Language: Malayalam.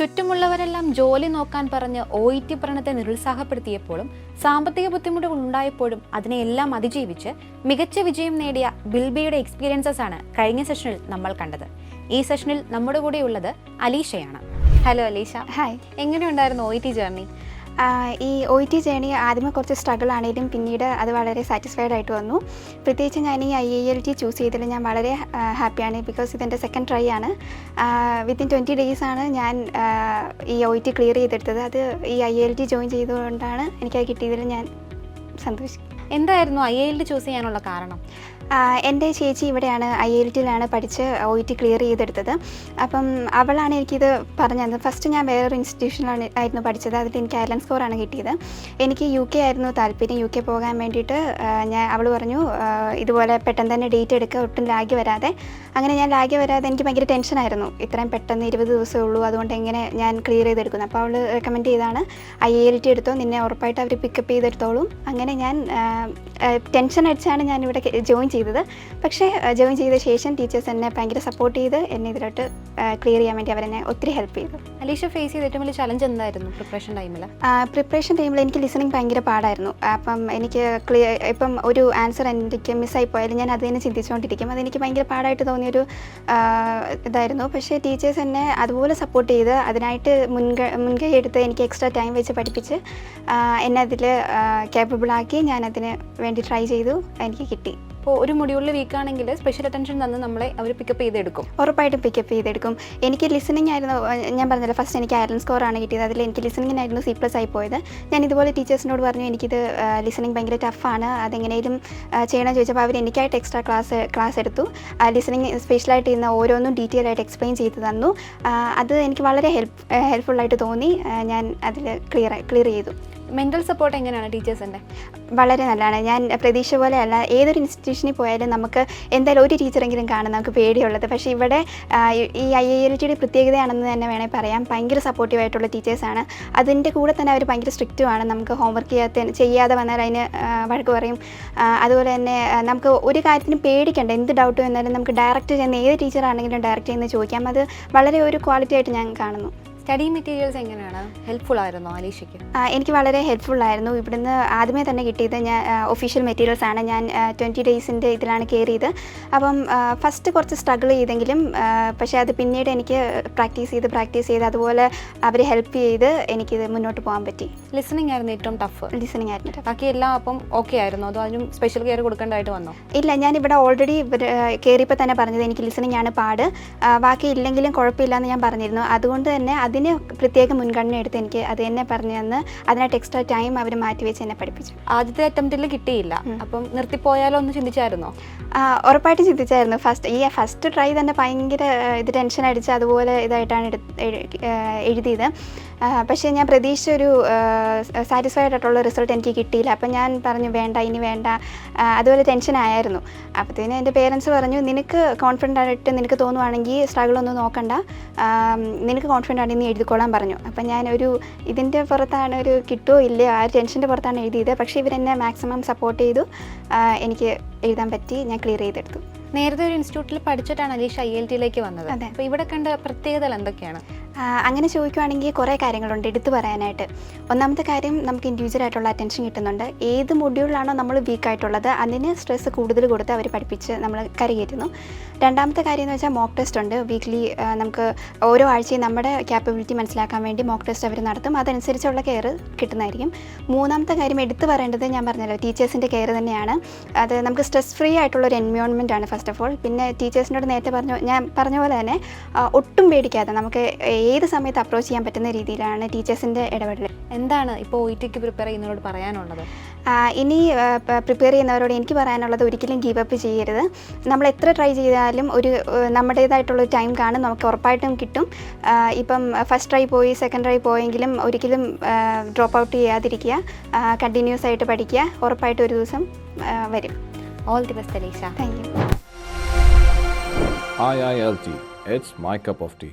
ചുറ്റുമുള്ളവരെല്ലാം ജോലി നോക്കാൻ പറഞ്ഞ് ഒ ഇ ടി പഠനത്തെ നിരുത്സാഹപ്പെടുത്തിയപ്പോഴും സാമ്പത്തിക ബുദ്ധിമുട്ടുകൾ ഉണ്ടായപ്പോഴും അതിനെയെല്ലാം അതിജീവിച്ച് മികച്ച വിജയം നേടിയ ബിൽബിയുടെ എക്സ്പീരിയൻസസ് ആണ് കഴിഞ്ഞ സെഷനിൽ നമ്മൾ കണ്ടത്. ഈ സെഷനിൽ നമ്മുടെ കൂടെ ഉള്ളത് അലീഷയാണ്. ഹലോ അലീഷ. ഹായ് എങ്ങനെയുണ്ടായിരുന്നു ഒ ഇ ടി ജേർണി ഈ ഒ ടി ജേണി ആദ്യമേ കുറച്ച് സ്ട്രഗിൾ ആണെങ്കിലും പിന്നീട് അത് വളരെ സാറ്റിസ്ഫൈഡ് ആയിട്ട് വന്നു. പ്രത്യേകിച്ച് ഞാൻ ഈ I A L T choose ചെയ്തതിൽ ഞാൻ വളരെ ഹാപ്പിയാണ് ബിക്കോസ് ഇതെന്റെ സെക്കൻഡ് ട്രൈ ആണ്. വിത്തിൻ ട്വന്റി ആണ് ഞാൻ ഈ ഒ ടി ക്ലിയർ ചെയ്തെടുത്തത്. അത് ഈ ഐ എൽ ടി ജോയിൻ ചെയ്തുകൊണ്ടാണ് എനിക്കത് കിട്ടിയതിൽ ഞാൻ സന്തോഷിക്കും എന്തായിരുന്നു ഐ എൽ ടി ചൂസ് ചെയ്യാനുള്ള കാരണം? എന്റെ ചേച്ചി ഇവിടെയാണ് ഐ എൽ ടിയിലാണ് പഠിച്ച് ഒ ടി ക്ലിയർ ചെയ്തെടുത്തത്. അപ്പം അവളാണ് എനിക്കിത് പറഞ്ഞു തന്നത് ഫസ്റ്റ് ഞാൻ വേറൊരു ഇൻസ്റ്റിറ്റ്യൂഷനിലാണ് ആയിരുന്നു പഠിച്ചത്. അതിൽ എനിക്ക് അയർലൻഡ് സ്കോറാണ് കിട്ടിയത്. എനിക്ക് യു കെ ആയിരുന്നു താല്പര്യം. യു കെ പോകാൻ വേണ്ടിയിട്ട് ഞാൻ അവൾ പറഞ്ഞു ഇതുപോലെ പെട്ടെന്ന് തന്നെ ഡേറ്റ് എടുക്കുക ഒട്ടും ലാഗി വരാതെ. അങ്ങനെ ഞാൻ ലാഗി വരാതെ എനിക്ക് ഭയങ്കര ടെൻഷനായിരുന്നു. ഇത്രയും പെട്ടെന്ന് ഇരുപത് ദിവസമേ ഉള്ളൂ. അതുകൊണ്ട് എങ്ങനെ ഞാൻ ക്ലിയർ ചെയ്തെടുക്കുന്നു അപ്പോൾ അവൾ റെക്കമെൻഡ് ചെയ്താണ് ഐ എൽ ടി എടുത്തോ നിന്നെ ഉറപ്പായിട്ട് അവർ പിക്കപ്പ് ചെയ്തെടുത്തോളും. അങ്ങനെ ഞാൻ ടെൻഷൻ അടിച്ചാണ് ഞാൻ ഇവിടെ ജോയിൻ ചെയ്തത്. പക്ഷേ ജോയിൻ ചെയ്ത ശേഷം ടീച്ചേഴ്സ് എന്നെ ഭയങ്കര സപ്പോർട്ട് ചെയ്ത് എന്നെ ഇതിലോട്ട് ക്ലിയർ ചെയ്യാൻ വേണ്ടി അവരെന്നെ ഒത്തിരി ഹെൽപ്പ് ചെയ്തു. അലീഷ ഫേസ് ചെയ്ത ഏറ്റവും വലിയ ചലഞ്ച് എന്തായിരുന്നു പ്രിപ്പറേഷൻ ടൈമിൽ പ്രിപ്പറേഷൻ ടൈമിൽ എനിക്ക് ലിസണിങ് ഭയങ്കര പാടായിരുന്നു. അപ്പം എനിക്ക് ക്ലിയർ ഇപ്പം ഒരു ആൻസർ എനിക്ക് മിസ്സായി പോയാലും ഞാൻ അത് തന്നെ ചിന്തിച്ചുകൊണ്ടിരിക്കും അതെനിക്ക് ഭയങ്കര പാടായിട്ട് തോന്നിയൊരു ഇതായിരുന്നു. പക്ഷേ ടീച്ചേഴ്സ് എന്നെ അതുപോലെ സപ്പോർട്ട് ചെയ്ത് അതിനായിട്ട് മുൻകൈ മുൻകൈ എടുത്ത് എനിക്ക് എക്സ്ട്രാ ടൈം വെച്ച് പഠിപ്പിച്ച് എന്നെ അതിൽ കേപ്പബിളാക്കി ഞാൻ അതിന് വേണ്ടി ട്രൈ ചെയ്തു എനിക്ക് കിട്ടി. ഇപ്പോൾ ഒരു മുടിയുള്ള വീക്കാണെങ്കിൽ സ്പെഷ്യൽ അറ്റൻഷൻ തന്ന് നമ്മളെ അവർ പിക്കപ്പ് ചെയ്തെടുക്കും. ഉറപ്പായിട്ടും പിക്കപ്പ് ചെയ്തെടുക്കും. എനിക്ക് ലിസണിങ് ആയിരുന്നു ഞാൻ പറഞ്ഞല്ലോ ഫസ്റ്റ് എനിക്ക് അയർലൻഡ് സ്കോർ ആണ് കിട്ടിയത്. അതിൽ എനിക്ക് ലിസണിങ്ങിനായിരുന്നു സി പ്ലസ് ആയി പോയത്. ഞാൻ ഇതുപോലെ ടീച്ചേഴ്സിനോട് പറഞ്ഞു എനിക്കിത് ലിസണിങ് ഭയങ്കര ടഫാണ് അതെങ്ങനെയും ചെയ്യണമെന്ന് ചോദിച്ചപ്പോൾ അവർ എനിക്കായിട്ട് എക്സ്ട്രാ ക്ലാസ് ക്ലാസ് എടുത്തു. ലിസണിങ് സ്പെഷ്യലായിട്ട് ഇന്ന് ഓരോന്നും ഡീറ്റെയിൽ ആയിട്ട് എക്സ്പ്ലെയിൻ ചെയ്ത് തന്നു. അത് എനിക്ക് വളരെ ഹെൽപ്പ് ഹെൽപ്ഫുള്ളായിട്ട് തോന്നി. ഞാൻ അതിൽ ക്ലിയർ ക്ലിയർ ചെയ്തു. മെന്റൽ സപ്പോർട്ട് എങ്ങനെയാണ് ടീച്ചേഴ്സിന്റെ? വളരെ നല്ലതാണ്. ഞാൻ പ്രതീക്ഷ പോലെയല്ല ഏതൊരു ഇൻസ്റ്റിറ്റ്യൂഷനിൽ പോയാലും നമുക്ക് എന്തായാലും ഒരു ടീച്ചറെങ്കിലും കാണും നമുക്ക് പേടിയുള്ളത്. പക്ഷേ ഇവിടെ ഈ ഐ ഐ എൽ ടിയുടെ പ്രത്യേകതയാണെന്ന് തന്നെ വേണമെങ്കിൽ പറയാം. ഭയങ്കര സപ്പോർട്ടീവായിട്ടുള്ള ടീച്ചേഴ്സാണ് അതിന്റെ കൂടെ തന്നെ അവർ ഭയങ്കര സ്ട്രിക്റ്റുമാണ് നമുക്ക് ഹോംവർക്ക് ചെയ്യാത്ത ചെയ്യാതെ വന്നാൽ അതിന് വഴക്ക് പറയും. അതുപോലെ തന്നെ നമുക്ക് ഒരു കാര്യത്തിനും പേടിക്കണ്ട. എന്ത് ഡൗട്ട് വന്നാലും നമുക്ക് ഡയറക്റ്റ് ചെയ്യുന്ന ഏത് ടീച്ചറാണെങ്കിലും ഡയറക്റ്റ് ചെയ്യുന്ന ചോദിക്കാം. അത് വളരെ ഒരു ക്വാളിറ്റി ആയിട്ട് ഞാൻ കാണുന്നു. സ്റ്റഡി മെറ്റീരിയൽസ് എങ്ങനെയാണ്? ഹെൽപ്ഫുൾ ആയിരുന്നു അലീഷയ്ക്ക്? എനിക്ക് വളരെ ഹെൽപ്ഫുൾ ആയിരുന്നു. ഇവിടുന്ന് ആദ്യമേ തന്നെ കിട്ടിയത് ഞാൻ ഒഫീഷ്യൽ മെറ്റീരിയൽസ് ആണ്. ഞാൻ ട്വന്റി ഡേയ്സിന്റെ ഇതിലാണ് കയറിയത് അപ്പം ഫസ്റ്റ് കുറച്ച് സ്ട്രഗിൾ ചെയ്തെങ്കിലും പക്ഷേ അത് പിന്നീട് എനിക്ക് പ്രാക്ടീസ് ചെയ്ത് പ്രാക്ടീസ് ചെയ്ത് അതുപോലെ അവർ ഹെൽപ്പ് ചെയ്ത് എനിക്കിത് മുന്നോട്ട് പോകാൻ പറ്റി. ലിസണിങ് ആയിരുന്നു ഏറ്റവും ടഫ് ലിസണിങ് ആയിരുന്നു ബാക്കി എല്ലാം അപ്പം ഓക്കെ ആയിരുന്നു? അതോ അതിനും സ്പെഷ്യൽ കെയർ കൊടുക്കേണ്ടതായിട്ട് വന്നോ? ഇല്ല ഞാൻ ഇവിടെ ഓൾറെഡി കയറിയപ്പോൾ തന്നെ പറഞ്ഞത് എനിക്ക് ലിസണിങ് ആണ് പാട്. ബാക്കി ഇല്ലെങ്കിലും കുഴപ്പമില്ല എന്ന് ഞാൻ പറഞ്ഞിരുന്നു. അതുകൊണ്ട് തന്നെ അതിന് പ്രത്യേക മുൻഗണന എടുത്ത് എനിക്ക് അത് തന്നെ പറഞ്ഞു തന്ന് അതിനായിട്ട് എക്സ്ട്രാ ടൈം അവർ മാറ്റി വെച്ച് എന്നെ പഠിപ്പിച്ചു. ആദ്യത്തെ അറ്റംപ്റ്റിൽ കിട്ടിയില്ല. അപ്പം നിർത്തിപ്പോയാലോ ഒന്ന് ചിന്തിച്ചായിരുന്നോ? ഉറപ്പായിട്ടും ചിന്തിച്ചായിരുന്നു. ഫസ്റ്റ് ഈ ഫസ്റ്റ് ട്രൈ തന്നെ ഭയങ്കര ഇത് ടെൻഷൻ അടിച്ച് അതുപോലെ ഇതായിട്ടാണ് എടു എഴുതിയത്. പക്ഷേ ഞാൻ പ്രതീക്ഷിച്ച ഒരു സാറ്റിസ്ഫൈഡ് ആയിട്ടുള്ള റിസൾട്ട് എനിക്ക് കിട്ടിയില്ല. അപ്പം ഞാൻ പറഞ്ഞു വേണ്ട ഇനി വേണ്ട. അതുപോലെ ടെൻഷൻ ആയിരുന്നു. അപ്പോഴത്തേന് എന്റെ പേരൻസ് പറഞ്ഞു നിനക്ക് കോൺഫിഡന്റ് ആയിട്ട് നിനക്ക് തോന്നുവാണെങ്കിൽ സ്ട്രഗിൾ ഒന്നും നോക്കണ്ട. നിനക്ക് കോൺഫിഡന്റ് ആണെങ്കിൽ നീ എഴുതിക്കോളാൻ പറഞ്ഞു. അപ്പം ഞാനൊരു ഒരു ഇതിന്റെ പുറത്താണ് ഒരു കിട്ടുമോ ഇല്ലയോ ആ ടെൻഷന്റെ പുറത്താണ് എഴുതിയത്. പക്ഷേ ഇവരെന്നെ മാക്സിമം സപ്പോർട്ട് ചെയ്തു. എനിക്ക് എഴുതാൻ പറ്റി ഞാൻ ക്ലിയർ ചെയ്തെടുത്തു. നേരത്തെ ഒരു ഇൻസ്റ്റിറ്റ്യൂട്ടിൽ പഠിച്ചിട്ടാണ് അലീഷ ഐ എൽ ടിയിലേക്ക് വന്നത്. അതെ. അപ്പോൾ ഇവിടെ കണ്ട പ്രത്യേകതകൾ എന്തൊക്കെയാണ്? അങ്ങനെ ചോദിക്കുവാണെങ്കിൽ കുറേ കാര്യങ്ങളുണ്ട് എടുത്തു പറയാനായിട്ട്. ഒന്നാമത്തെ കാര്യം നമുക്ക് ഇൻഡിവിജ്വൽ ആയിട്ടുള്ള അറ്റൻഷൻ കിട്ടുന്നുണ്ട്. ഏത് മൊഡ്യൂളിലാണോ നമ്മൾ വീക്ക് ആയിട്ടുള്ളത് അതിന് സ്ട്രെസ് കൂടുതൽ കൊടുത്ത് അവർ പഠിപ്പിച്ച് നമ്മൾ കരകയറ്റുന്നു. രണ്ടാമത്തെ കാര്യം എന്ന് വെച്ചാൽ മോക്ക് ടെസ്റ്റ് ഉണ്ട്. വീക്ക്ലി നമുക്ക് ഓരോ ആഴ്ചയും നമ്മുടെ ക്യാപ്പബിലിറ്റി മനസ്സിലാക്കാൻ വേണ്ടി മോക്ക് ടെസ്റ്റ് അവർ നടത്തും. അതനുസരിച്ചുള്ള കെയർ കിട്ടുന്നതായിരിക്കും. മൂന്നാമത്തെ കാര്യം എടുത്തു പറയേണ്ടത് ഞാൻ പറഞ്ഞല്ലോ ടീച്ചേഴ്സിന്റെ കെയർ തന്നെയാണ്. അത് നമുക്ക് സ്ട്രെസ് ഫ്രീ ആയിട്ടുള്ള ഒരു എൻവയോൺമെന്റ് ആണ് ഫസ്റ്റ് ഓഫ് ഓൾ പിന്നെ ടീച്ചേഴ്സിനോട് നേരത്തെ പറഞ്ഞു ഞാൻ പറഞ്ഞ പോലെ തന്നെ ഒട്ടും പേടിക്കാതെ നമുക്ക് ഏത് സമയത്ത് അപ്രോച്ച് ചെയ്യാൻ പറ്റുന്ന രീതിയിലാണ് ടീച്ചേഴ്സിന്റെ ഇടപെടൽ എന്താണ് ഇപ്പോൾ ഒ ടിക്ക് പ്രിപ്പയർ ചെയ്യുന്നവരോട് പറയാനുള്ളത്? ഇനി പ്രിപ്പയർ ചെയ്യുന്നവരോട് എനിക്ക് പറയാനുള്ളത് ഒരിക്കലും ഗീവ് അപ്പ് ചെയ്യരുത്. നമ്മൾ എത്ര ട്രൈ ചെയ്താലും ഒരു നമ്മുടേതായിട്ടുള്ള ടൈം കാണും നമുക്ക് ഉറപ്പായിട്ടും കിട്ടും. ഇപ്പം ഫസ്റ്റ് ട്രൈ പോയി സെക്കൻഡ് ട്രൈ പോയെങ്കിലും ഒരിക്കലും ഡ്രോപ്പ് ഔട്ട് ചെയ്യാതിരിക്കുക. കണ്ടിന്യൂസ് ആയിട്ട് പഠിക്കുക. ഉറപ്പായിട്ട് ഒരു ദിവസം വരും. All the best Alisha thank you IILT, it's my cup of tea.